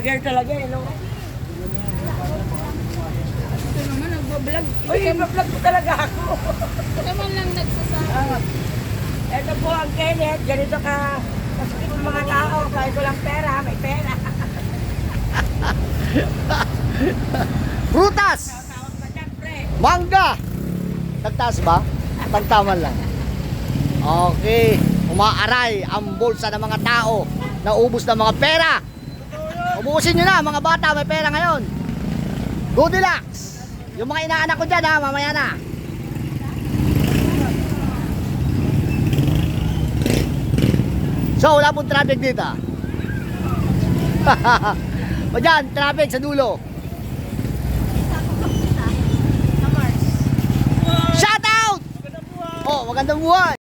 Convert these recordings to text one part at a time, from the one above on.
vlogger talaga, eh, no? Ito naman, nagbablog. Uy, vlog ko talaga ako. Ito naman lang nagsasabi. Ah, Ito po ang Kenneth, ganito ka kasakit ng mga tao, kahit walang pera, may pera. Prutas! Mangga! Tagtaas ba? Tagtaman lang. Okay. Umaaray ang bulsa ng mga tao. Naubos ng mga pera. Ubusin nyo na, mga bata, may pera ngayon. Goldilocks! Yung mga inaanak ko dyan ha, mamaya na. So, wala pong traffic dito. o dyan, traffic sa dulo. Shout out! Oh, magandang buhay!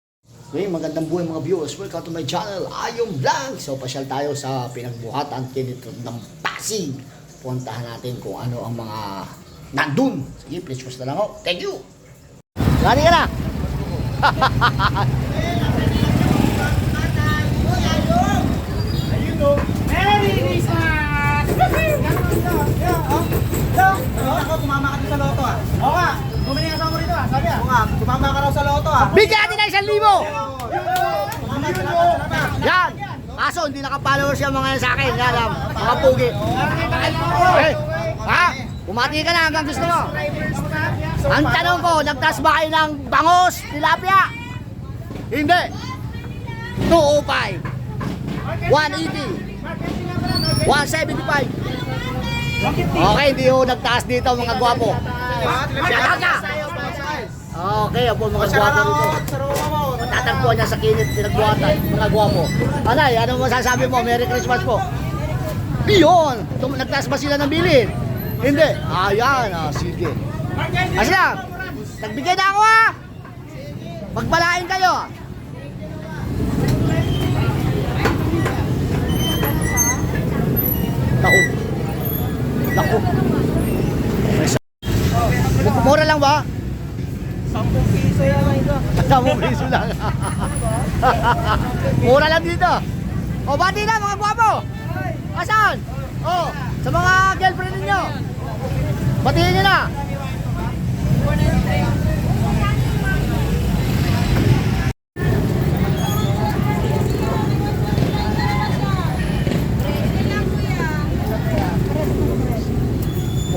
Okay, magandang buhay mga viewers. Welcome to my channel, Ayong Vlog. So, pasyal tayo sa pinagbuhatan kinito ng Pasig. Puntahan natin kung ano ang mga nandun. Sige, please post na lang ako. Thank you! Gani ka na! Merry Christmas! Ako, tumama ka sa loto ah. Oo nga, bumili ka sa Oo nga, tumama ka raw sa loto ah. Bigyan natin ng isang libo! Tumama ka sa Yan! Kaso, hindi naka-followers yung mga yan sa akin. Yan, yan, mga pugi. Okay. Ha? Pumati ka na hanggang gusto mo. Ang tanong ko, nagtas ba kayo ng bangos, tilapia? Hindi. 205. 180. 175. Okay, hindi ho nagtaas dito mga gwapo. Shout out ka! Okay, po mga gwapo mo. Matatagpuan niya sa kinit pinagbuhatan, mga gwapo. Anay, ano masasabi mo? Merry Christmas po. Iyon! Nagtaas ba sila ng bilhin? Hindi. Ayan, ah, sige. Asla, nagbigay na ako ha! Magbalain kayo. Taon. Naku. May sa- Mura lang ba? 10 piso yan ang ito. Samong piso lang. Mura lang dito. O, bati na mga gwapo. Asan? O, sa mga girlfriend ninyo. Batiin nyo na.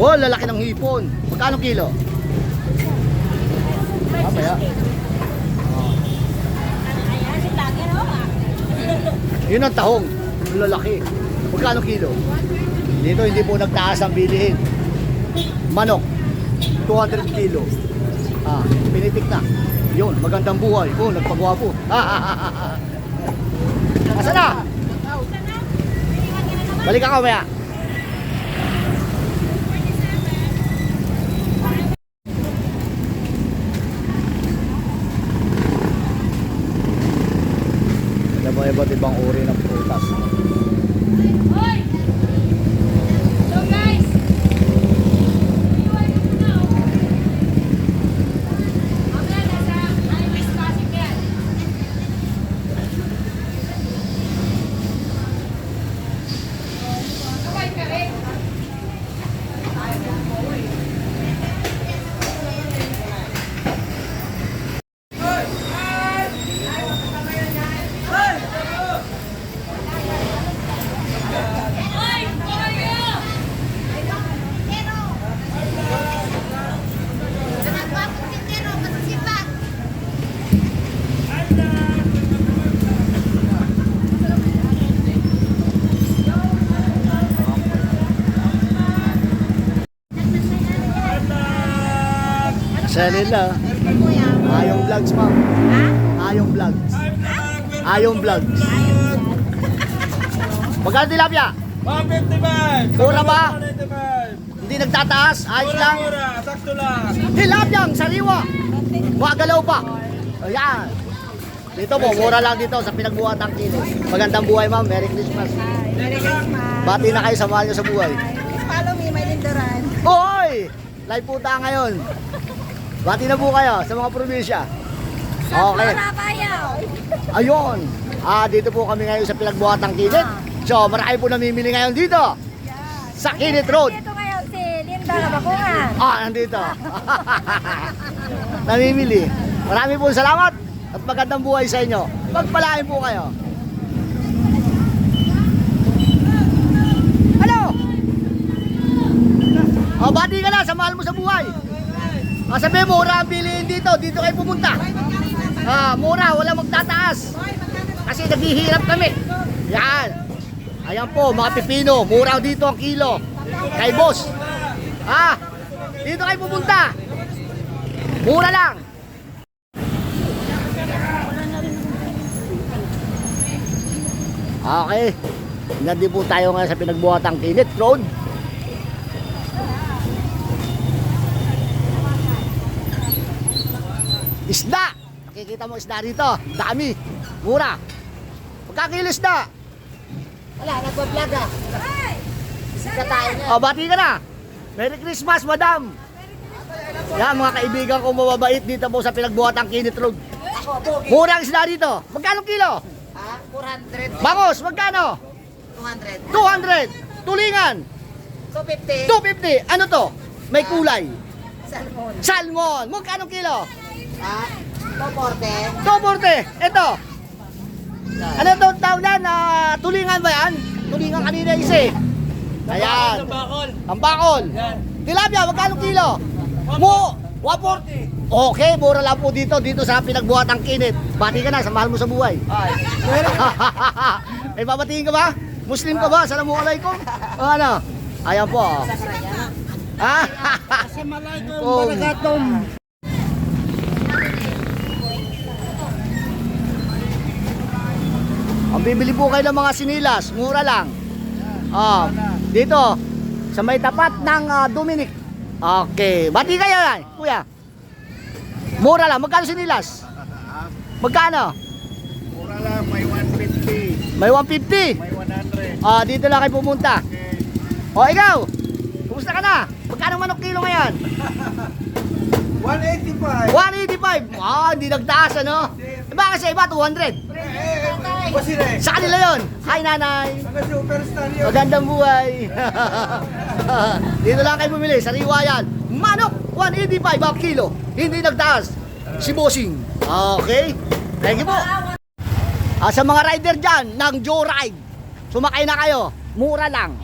Oh, lalaki ng hipon. Magkano kilo? Mamaya. Yun ang tahong. Lalaki. Magkano kilo? Dito hindi po nagtaas ang bilihin. Manok. 200 kilo. Ah, pinitik na. Yun, magandang buhay. Oh, nagpagwapo. Asa na? Balik ka mamaya. Alam mo, iba't ibang uri ng prutas. Hoy! So guys! Iwan ko na, oh. Okay, nasa IMS Pasig yan. Sabay ka rin. Hoy! Hoy! kayo! Sa nila. Ayong vlogs, ma'am. Ayong vlogs. Ayong vlogs. Magkano tilapia? 155. Mura ba? 195. Hindi nagtataas? Ayos lang? Mura, sakto lang. Tilapyang sariwa. Magalaw pa. Ayan. Dito po, mura lang dito sa pinagbuhat ng kinis. Magandang buhay ma'am. Merry Christmas. Merry Christmas. Bati na kayo sa mahal nyo sa buhay. Follow me, my Lindoran. Hoy! Live po tayo ngayon. Bati na po kayo sa mga probinsya. Okay. Ayun. Ah, dito po kami ngayon sa pinagbuhat ng kinit. So, marami po namimili ngayon dito. sa Kinit Road. Dito ngayon si Linda Kabakungan. Ah, nandito. Namimili. Marami po salamat at magandang buhay sa inyo. Pagpalain po kayo. Ano? O, bati ka na, samahan mo sa buhay. Ah, sabi mura ang bilihin dito. Dito kayo pumunta. Ah, mura, wala magtataas. Kasi naghihirap kami. Yan. Ayan po, mga pipino. Mura dito ang kilo. Kay boss. Ah, dito kayo pupunta. Mura lang. Okay. Nandito po tayo ngayon sa pinagbuhatang Kinit Road. Isda! Nakikita mo isda rito. Dami. Mura. Magkakilo isda. Wala, nagbablog ah. Sikat tayo niya. O, bati ka na. Merry Christmas, madam. Yan, mga kaibigan ko mababait dito po sa pinagbuhatang Kinit Road. Ako, Pogi. Mura ang isda dito. Magkano kilo? Ha? 400. Bangos, magkano? 200. 200. Tulingan, 250. 250. Ano to? May kulay. Salmon. Salmon, magkano kilo? Ha? 240. 240. Ito. Ano to tawag na? na tulingan ba yan? Tulingan kanina isa eh. Ayan. Ang bakol. Tilapia, magkano kilo? Mo, 140. Okay, mura lang po dito, dito sa pinagbuhatang kinit. Bati ka na, sa mahal mo sa buhay. May babatiin ka ba? Muslim ka ba? Assalamualaikum. O ano? Ayan po. Ah, Assalamualaikum Oh. warahmatullahi Bibili po kayo ng mga sinilas, mura lang. Ah, dito sa may tapat ng ah, Dominic. Okay, bati kayo yan, kuya. Mura lang, magkano sinilas? Magkano? Mura lang, may 150, May 150. may 100. Ah, dito lang kayo pumunta. O ikaw, kumusta ka na? Magkano manok kilo ngayon? 185. 185. Ah, hindi nagtaas ano? Eh, baka sa iba 200. Kasi na eh. Sa kanila yon. Hi nanay. Yun. Magandang buhay. Dito lang kayo bumili, sariwa yan. Manok, 185 ang kilo. Hindi nagtaas. Si Bossing. Okay. Thank you po. Ah, sa mga rider dyan, ng Joyride, sumakay na kayo. Mura lang.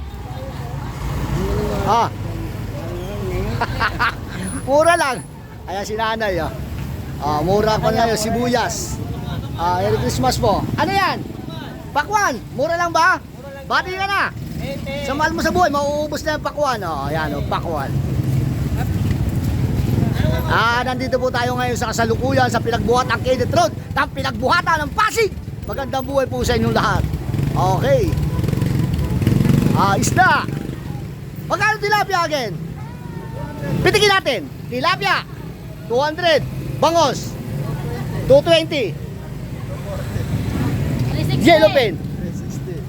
Ah. mura lang. Ayan si nanay. Ah, ah mura pa na yun, sibuyas. Ah, Merry Christmas po. Ano yan? Pakwan, mura lang ba? Bati ka na. Sa mahal mo sa buhay, mauubos na yung pakwan. Oh, ayan, oh, pakwan. Ah, nandito po tayo ngayon sa kasalukuyan sa pinagbuhat ang Kenneth Road, ng pinagbuhatan ng Pasig. Magandang buhay po sa inyong lahat. Okay. Ah, isda. Magkano tilapia again? Pitikin natin. Tilapia, 200. Bangos, 220. Yellow pen.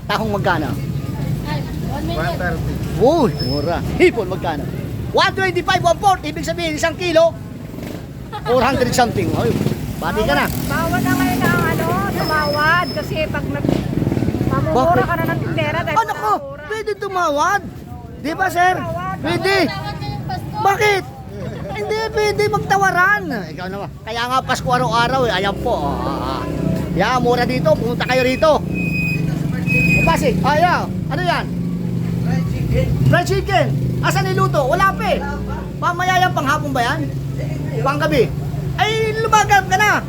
Tahong magkano? Ay, one minute. 130. Uy, mura. Hipon magkano? 125, 140. Ibig sabihin, isang kilo, 400 something. Ay, bati ka na. Bawal na ngayon ang ano, tumawad. Kasi pag nag... Mamumura ka na ng tindera dahil Ano ko? Pwede tumawad. Di ba, sir? Pwede. Bakit? Hindi, pwede magtawaran. Ikaw naman. Kaya nga Pasko araw-araw eh. Ayan po. Ah, ah. Yeah, mura dito. Pumunta kayo rito. Pasig. Ah, yeah. Ano yan? Fried chicken. Asan niluto? Wala pa eh. Pamaya yan, panghapon ba yan? Panggabi. Ay, lumagap ka na.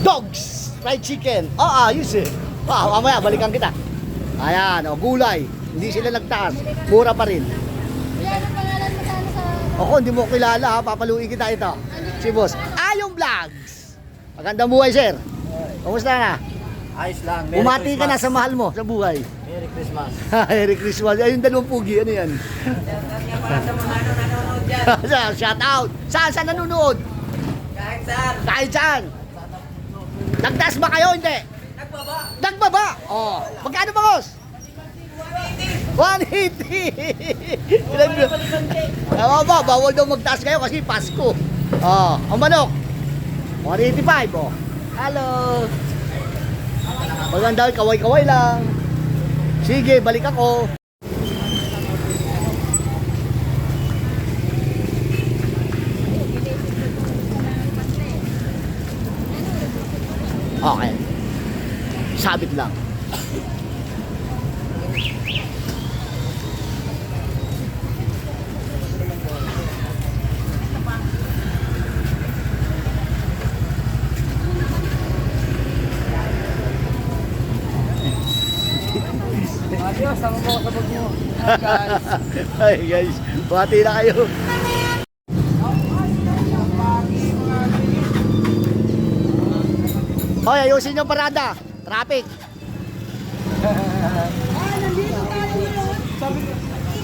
Dogs. Fried chicken. Oo, oh, ayos eh. Ah, mamaya, balikan kita. Ayan, oh, gulay. Hindi sila nagtaas. Mura pa rin. Ang pangalan mo sana sa... Ako, hindi mo kilala ha. Papaluin kita ito. Si boss. Ayong Vlogs. Magandang buhay, sir. Kumusta na? Ayos lang. Umati ka na sa mahal mo sa buhay. Merry Christmas. Merry Christmas. Ay, yung dalawang pugi. Ano yan? Shout out. Saan? Saan nanonood? Kahit saan. Kahit saan. Nagtaas ba kayo? Hindi. Nagbaba. Nagbaba. Oh. Magkano ba, boss? 180. Ewan ba, bawal daw magtaas kayo kasi Pasko. Oh, ang manok. 185 oh. Hello. Maganda, kaway-kaway lang. Sige, balik ako. Okay. Sabit lang. Ay guys, bati na kayo. Hoy, ayusin yung parada. Traffic.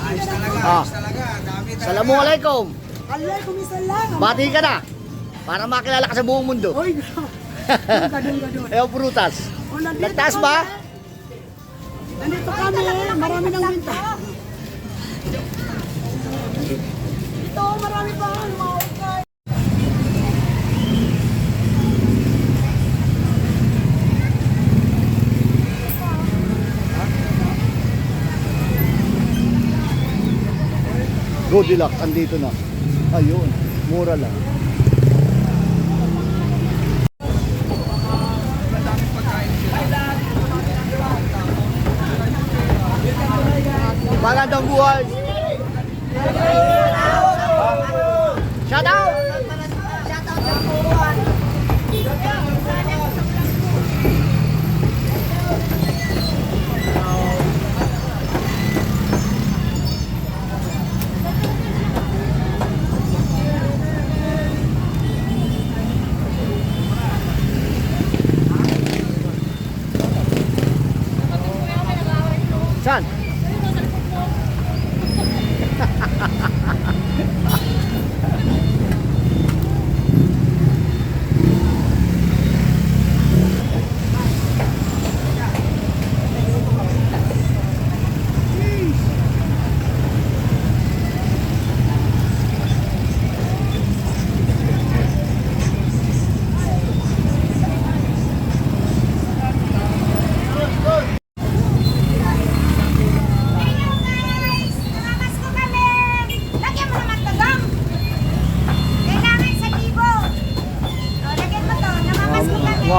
Ayos talaga, Ah. ayos talaga. Dami talaga. Assalamualaikum. Alaikum salam. Bati ka na. Para makilala ka sa buong mundo. Oy, gadon gadon. Ayaw prutas. Oh, nandito Nagtaas ba? Nandito kami, marami ng winta. Marami pa. Maukay. Goldilocks, andito na. Ayun, mura lang. Magandang buhay!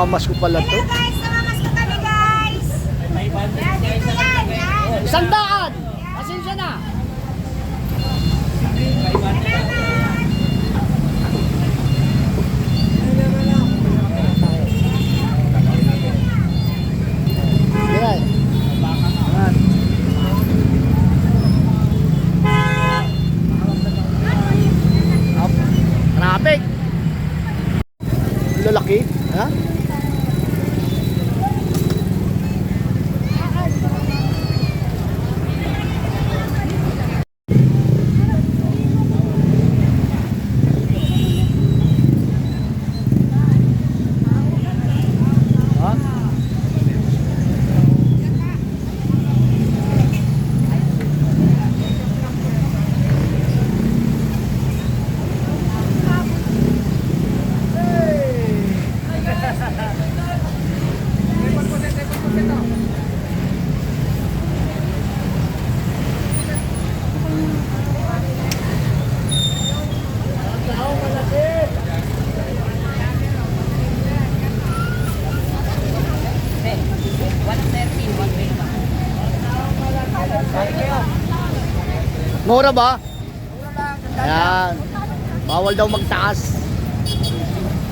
Kami! Muamas ko pala to. Hello guys! Namamasko kami guys! Yan, dito yan! Yan! Isang daan! Pasensya na! Yan. Yan. Up. Traffic. Lalaki, ha? Ha? Mura ba? Ayan. Bawal daw magtaas.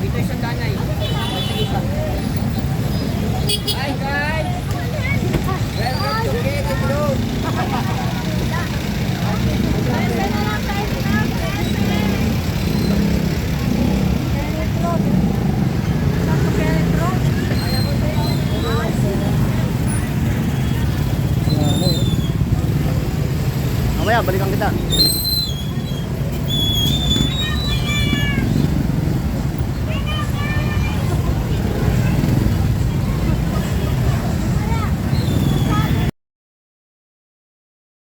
Dito isang danay. Hi